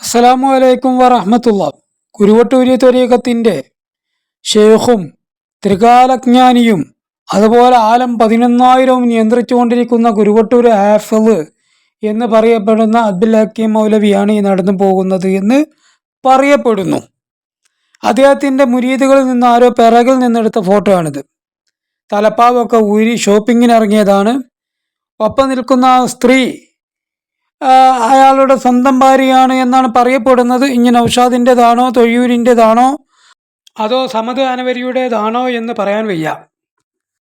അസ്സലാമു അലൈക്കും വറഹമത്തുള്ള കുരുവട്ടൂരി ത്വരീഖത്തിന്റെ ഷെയ്ഖും ത്രികാലജ്ഞാനിയും അതുപോലെ ആലം പതിനൊന്നായിരവും നിയന്ത്രിച്ചുകൊണ്ടിരിക്കുന്ന കുരുവട്ടൂർ ഹാഫിൾ എന്ന് പറയപ്പെടുന്ന അബ്ദുൽ ഹക്കീം മൗലവിയാണ് ഈ നടന്നു പോകുന്നത് എന്ന് പറയപ്പെടുന്നു. അദ്ദേഹത്തിന്റെ മുരീദുകളിൽ നിന്ന് ആരോ പിറകിൽ നിന്നെടുത്ത ഫോട്ടോ ആണിത് തലപ്പാവൊക്കെ ഊരി ഷോപ്പിങ്ങിന് ഇറങ്ങിയതാണ് ഒപ്പം നിൽക്കുന്ന സ്ത്രീ അയാളുടെ സ്വന്തം ഭാര്യയാണ് എന്നാണ് പറയപ്പെടുന്നത്. ഇനി നൗഷാദിന്റെതാണോ തൊഴിയൂരിന്റെതാണോ അതോ സമത് അനവരിയുടേതാണോ എന്ന് പറയാൻ വയ്യ.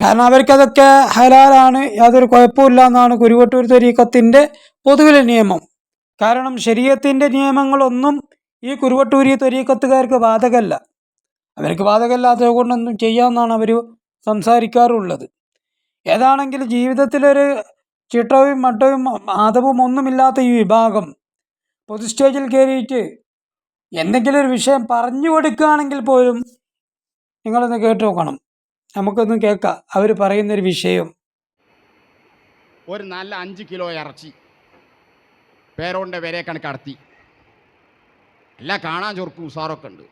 കാരണം അവർക്കതൊക്കെ ഹലാലാണ് യാതൊരു കുഴപ്പമില്ല എന്നാണ് കുരുവട്ടൂർ തൊരീക്കത്തിന്റെ പൊതുവിലെ നിയമം. കാരണം ശരീരത്തിന്റെ നിയമങ്ങളൊന്നും ഈ കുരുവട്ടൂരി തൊരീക്കത്തുകാർക്ക് ബാധകമല്ല അവർക്ക് ബാധകമല്ലാത്തത് കൊണ്ടൊന്നും ചെയ്യാമെന്നാണ് അവർ സംസാരിക്കാറുള്ളത്. ഏതാണെങ്കിലും ജീവിതത്തിലൊരു ചിട്ടവും മട്ടവും മാതവും ഒന്നുമില്ലാത്ത ഈ വിഭാഗം. പൊതു സ്റ്റേജിൽ കയറിയിട്ട് എന്തെങ്കിലും ഒരു വിഷയം പറഞ്ഞു കൊടുക്കുകയാണെങ്കിൽ പോലും നിങ്ങളൊന്ന് കേട്ട് നോക്കണം. നമുക്കൊന്ന് കേൾക്കാം. അവർ പറയുന്നൊരു വിഷയം. ഒരു നല്ല അഞ്ച് കിലോ ഇറച്ചി പേരോണ്ട വരെ കണക്കടത്തി. എല്ലാം കാണാൻ ചൊറുക്കും ഉസാറൊക്കെ ഉണ്ട്.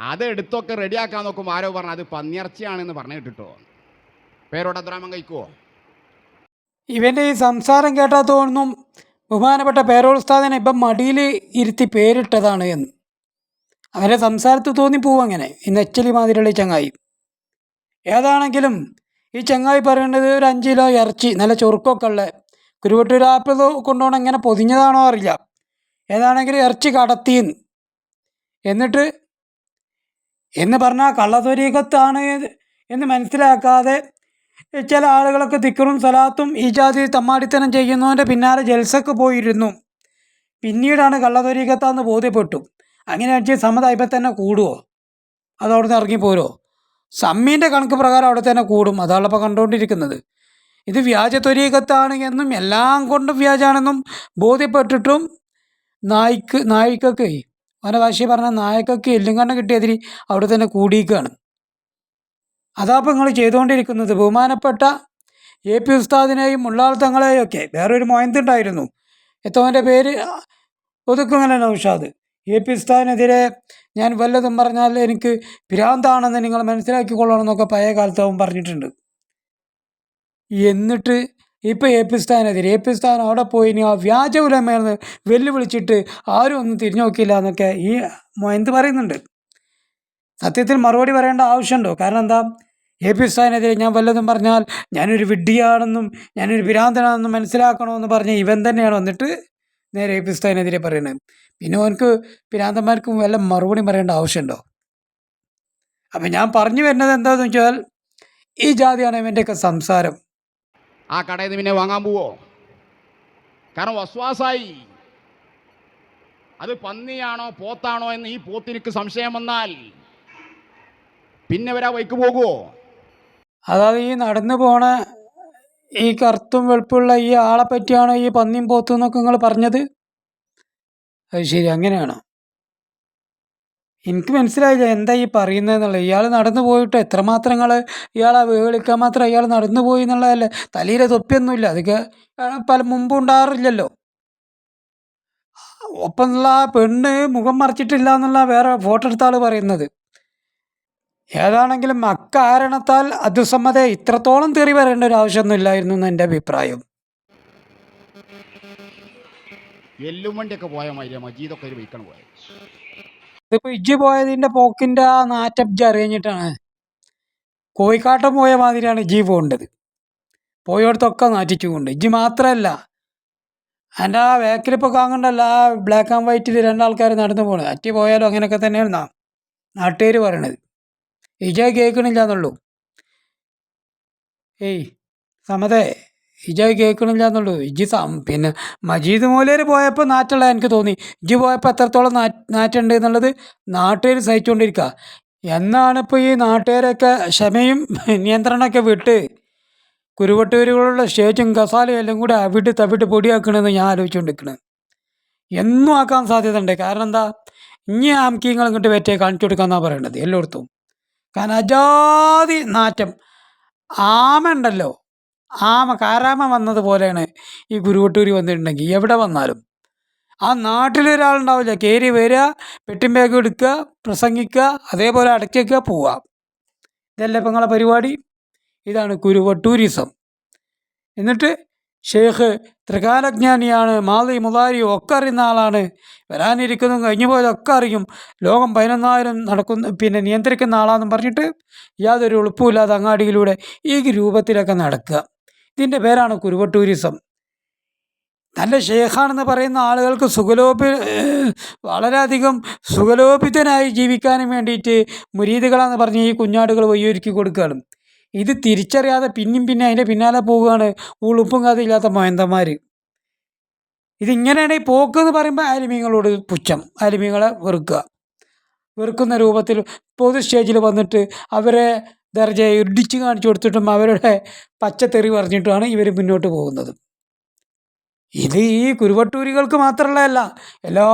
അത് എടുത്തൊക്കെ റെഡിയാക്കാൻ നോക്കുമ്പോൾ ആരോ പറഞ്ഞു അത് പന്നിയിറച്ചിയാണെന്ന് പറഞ്ഞു കേട്ടിട്ടോ? പേരോട് അത്രാമം കഴിക്കുവോ? ഇവന്റെ ഈ സംസാരം കേട്ടാൽ തോന്നും ബഹുമാനപ്പെട്ട പേരോൾ ഉസ്താദിനെ ഇപ്പം മടിയിൽ ഇരുത്തി പേരിട്ടതാണ് എന്ന്. അവന്റെ സംസാരത്തിൽ തോന്നിപ്പോവും അങ്ങനെ. ഈ നെച്ചലി മാതിരിയുള്ള ചങ്ങായി. ഏതാണെങ്കിലും ഈ ചങ്ങായി പറയേണ്ടത് ഒരു അഞ്ച് കിലോ ഇറച്ചി നല്ല ചൊറുക്കൊക്കെ ഉള്ള കുരുവട്ടൂർ ആപ്പിൾ കൊണ്ടുപോകണം എങ്ങനെ പൊതിഞ്ഞതാണോ അറിയില്ല. ഏതാണെങ്കിലും ഇറച്ചി കടത്തിന്ന് എന്നിട്ട് എന്ന് പറഞ്ഞാൽ കള്ളത്വരീകത്താണ് എന്ന് മനസ്സിലാക്കാതെ ചില ആളുകളൊക്കെ തിക്കറും സലാത്തും ഈ ജാതി തമ്മാടിത്തനം ചെയ്യുന്നതിന്റെ പിന്നാലെ ജൽസക്ക് പോയിരുന്നു. പിന്നീടാണ് കള്ളതൊരീക്കത്താന്ന് ബോധ്യപ്പെട്ടു. അങ്ങനെ വെച്ചാൽ സമ്മതം ഇപ്പം തന്നെ കൂടുമോ അത് അവിടെ നിന്ന് ഇറങ്ങിപ്പോരോ സമ്മീന്റെ കണക്ക് പ്രകാരം അവിടെ തന്നെ കൂടും. അതാണ് ഇപ്പോൾ കണ്ടുകൊണ്ടിരിക്കുന്നത്. ഇത് വ്യാജ ത്വരീകത്താണ് എന്നും എല്ലാം കൊണ്ടും വ്യാജാണെന്നും ബോധ്യപ്പെട്ടിട്ടും നായ്ക്ക് നായിക്കൊക്കെ അവന്റെ ഭാഷ പറഞ്ഞ നായക്കൊക്കെ എല്ലും കണ്ണ് കിട്ടിയതിരി അവിടെ തന്നെ കൂടിയിരിക്കുകയാണ്. അതാപ്പോൾ നിങ്ങൾ ചെയ്തുകൊണ്ടിരിക്കുന്നത് ബഹുമാനപ്പെട്ട എ പി ഉസ്താദിനെയും മുള്ളാൾ ഒക്കെ. വേറൊരു മോയന്തുണ്ടായിരുന്നു എത്തോന്റെ പേര്? ഒതുക്കുങ്ങനെ നൗഷാദ് എ പി ഉസ്താദിനെതിരെ ഞാൻ വല്ലതും പറഞ്ഞാൽ എനിക്ക് ഭ്രാന്താണെന്ന് നിങ്ങൾ മനസ്സിലാക്കിക്കൊള്ളണം എന്നൊക്കെ പഴയ കാലത്ത് അവൻ പറഞ്ഞിട്ടുണ്ട്. എന്നിട്ട് ഇപ്പോൾ എ പി സ്ഥാനെതിരെ എ പി സ്ഥാനം അവിടെ പോയി ഇനി ആ വ്യാജ വെല്ലുവിളിച്ചിട്ട് ആരും ഒന്നും തിരിഞ്ഞു നോക്കിയില്ല എന്നൊക്കെ ഈ മൊയന്ത് പറയുന്നുണ്ട്. സത്യത്തിൽ മറുപടി പറയേണ്ട ആവശ്യമുണ്ടോ? കാരണം എന്താ? എ പി ഉസ്താദിനെതിരെ ഞാൻ വല്ലതും പറഞ്ഞാൽ ഞാനൊരു വിഡ്ഢിയാണെന്നും ഞാനൊരു ഭ്രാന്തനാണെന്നും മനസ്സിലാക്കണമെന്ന് പറഞ്ഞ ഇവൻ തന്നെയാണ് വന്നിട്ട് നേരെ എ പി ഉസ്താദിനെതിരെ പറയുന്നത് പിന്നെ അവനക്ക് ഭ്രാന്തന്മാർക്കും വല്ല മറുപടി പറയേണ്ട ആവശ്യമുണ്ടോ? അപ്പം ഞാൻ പറഞ്ഞു വരുന്നത് എന്താണെന്ന് വെച്ചാൽ ഈ ജാതിയാണ് ഇവന്റെയൊക്കെ സംസാരം. ആ കടയിൽ നിന്ന് പിന്നെ വാങ്ങാൻ പോവോ? കാരണം വസ്വാസായി. അത് പന്നിയാണോ പോത്താണോ എന്ന് ഈ പോത്തിനിക്ക് സംശയം വന്നാൽ പിന്നെ വരാ വൈക്ക് പോകുമോ അതായത് ഈ നടന്നു പോണ ഈ കറുത്തും വെളുപ്പുള്ള ഈ ആളെ പറ്റിയാണ് ഈ പന്നിയും പോത്തും എന്നൊക്കെ നിങ്ങൾ പറഞ്ഞത്? അത് ശരി അങ്ങനെയാണോ? എനിക്ക് മനസ്സിലായില്ല എന്താ ഈ പറയുന്നതെന്നുള്ളത്. ഇയാൾ നടന്നു പോയിട്ട് എത്രമാത്രം നിങ്ങൾ ഇയാളെ വിളിക്കാൻ മാത്രം ഇയാൾ നടന്നു പോയി എന്നുള്ളതല്ലേ? തലയിലെ തൊപ്പിയൊന്നുമില്ല. അതൊക്കെ പല മുമ്പ് ഉണ്ടാകാറില്ലല്ലോ ഒപ്പമുള്ള പെണ്ണ് മുഖം മറച്ചിട്ടില്ല എന്നുള്ള വേറെ ഫോട്ടോ എടുത്ത ആൾ പറയുന്നത്. ഏതാണെങ്കിലും അക്കാരണത്താൽ അതുസമ്മതെ ഇത്രത്തോളം തെറി വരേണ്ട ഒരു ആവശ്യമൊന്നുമില്ലായിരുന്നു എന്ന് എന്റെ അഭിപ്രായം. എല്ലും വണ്ടിയൊക്കെ പോയ മാതിരി മജീദൊക്കെ ഒരു വയ്ക്കണം പോയത് ഇതിപ്പോൾ ഇജ്ജ് പോയതിന്റെ പോക്കിന്റെ ആ നാറ്റം ഇജ്ജ് അറിഞ്ഞിട്ടാണ്. കോഴിക്കാട്ടം പോയ മാതിരിയാണ് ഇജ്ജി പോകേണ്ടത്. പോയടത്തൊക്കെ നാറ്റിച്ചുകൊണ്ട് ഇജ്ജ് മാത്രമല്ല എന്റെ ആ ബാക്കിലിപ്പോൾ കാണണ്ടല്ല ആ ബ്ലാക്ക് ആൻഡ് വൈറ്റിൽ രണ്ടാൾക്കാർ നടന്നു പോകണത് അറ്റി പോയാലും അങ്ങനെയൊക്കെ തന്നെയാണ് നാട്ടുകാർ പറയണത്. ഇജ കേൾക്കണില്ല എന്നുള്ളൂ ഏയ് സമതേ ഇജ കേൾക്കണില്ല എന്നുള്ളൂ ഇജി സം പിന്നെ മജീദ് മൂലേര് പോയപ്പോൾ നാറ്റുള്ള എനിക്ക് തോന്നി. ഇജി പോയപ്പോൾ എത്രത്തോളം നാറ്റുണ്ട് എന്നുള്ളത് നാട്ടുകാർ സഹിച്ചുകൊണ്ടിരിക്കുക എന്നാണ് ഇപ്പോൾ ഈ നാട്ടുകാരൊക്കെ ക്ഷമയും നിയന്ത്രണമൊക്കെ വിട്ട് കുരുവട്ടൂരുകളുള്ള സ്റ്റേജും കസാലയും എല്ലാം കൂടി അവിട്ട് തവിട്ട് പൊടിയാക്കണമെന്ന് ഞാൻ ആലോചിച്ചുകൊണ്ടിരിക്കുന്നത് എന്നും ആക്കാൻ സാധ്യത ഉണ്ട് കാരണം എന്താ? ഇനി ആംകിങ്ങൾ ഇങ്ങോട്ട് വെറ്റേ കാണിച്ചു കൊടുക്കാന്നാണ് പറയണത് എല്ലായിടത്തും. കാരണം അജാതി നാറ്റം. ആമ ഉണ്ടല്ലോ ആമ കാരാമ വന്നതുപോലെയാണ് ഈ ഗുരുവട്ടൂരി വന്നിട്ടുണ്ടെങ്കിൽ. എവിടെ വന്നാലും. ആ നാട്ടിലൊരാളുണ്ടാവില്ല കയറി വരിക പെട്ടിയും ബാഗ് എടുക്കുക പ്രസംഗിക്കുക അതേപോലെ അടയ്ക്കുക പോവുക. ഇതല്ലേ ഇപ്പം നിങ്ങളെ പരിപാടി. ഇതാണ് കുരുവട്ടൂരിസം എന്നിട്ട് ഷെയ്ഖ് ത്രികാലജ്ഞാനിയാണ് മാതി മുതാരി ഒക്കെ അറിയുന്ന ആളാണ്. വരാനിരിക്കുന്നതും കഴിഞ്ഞു പോയതൊക്കെ അറിയും. ലോകം പതിനൊന്നായിരം നടക്കുന്ന പിന്നെ നിയന്ത്രിക്കുന്ന ആളാണെന്ന് പറഞ്ഞിട്ട് യാതൊരു എളുപ്പമില്ലാതെ അങ്ങാടിയിലൂടെ ഈ രൂപത്തിലൊക്കെ നടക്കുക. ഇതിന്റെ പേരാണ് കുരുവ ടൂറിസം നല്ല ഷേഖാണെന്ന് പറയുന്ന ആളുകൾക്ക് സുഖലോപി വളരെയധികം സുഖലോപിതനായി ജീവിക്കാനും വേണ്ടിയിട്ട് മുരീദുകളാന്ന് പറഞ്ഞ് ഈ കുഞ്ഞാടുകൾ വഴിയൊരുക്കി കൊടുക്കുകയാണ്. ഇത് തിരിച്ചറിയാതെ പിന്നെയും പിന്നെ അതിന്റെ പിന്നാലെ പോവുകയാണ് ഉളുപ്പും കഥയില്ലാത്ത മയന്തന്മാർ ഇതിങ്ങനെയാണ് ഈ പോക്ക് എന്ന് പറയുമ്പോൾ അലിമീങ്ങളോട് പുച്ഛം. ആലിമീങ്ങളെ വെറുക്കുക. വെറുക്കുന്ന രൂപത്തിൽ പൊതു സ്റ്റേജിൽ വന്നിട്ട് അവരെ ദർജ ഇടിച്ച് കാണിച്ചു കൊടുത്തിട്ടും അവരുടെ പച്ചത്തെറി പറഞ്ഞിട്ടുമാണ് ഇവർ മുന്നോട്ട് പോകുന്നത്. ഇത് ഈ കുരുവട്ടൂരികൾക്ക് മാത്രമുള്ളതല്ല എല്ലാ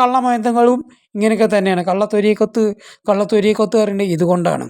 കള്ളമയന്തങ്ങളും ഇങ്ങനെയൊക്കെ തന്നെയാണ്. കള്ളത്തൊരീക്കത്ത് കള്ളത്തൊരീക്കത്ത് പറയുന്നത് ഇതുകൊണ്ടാണ്.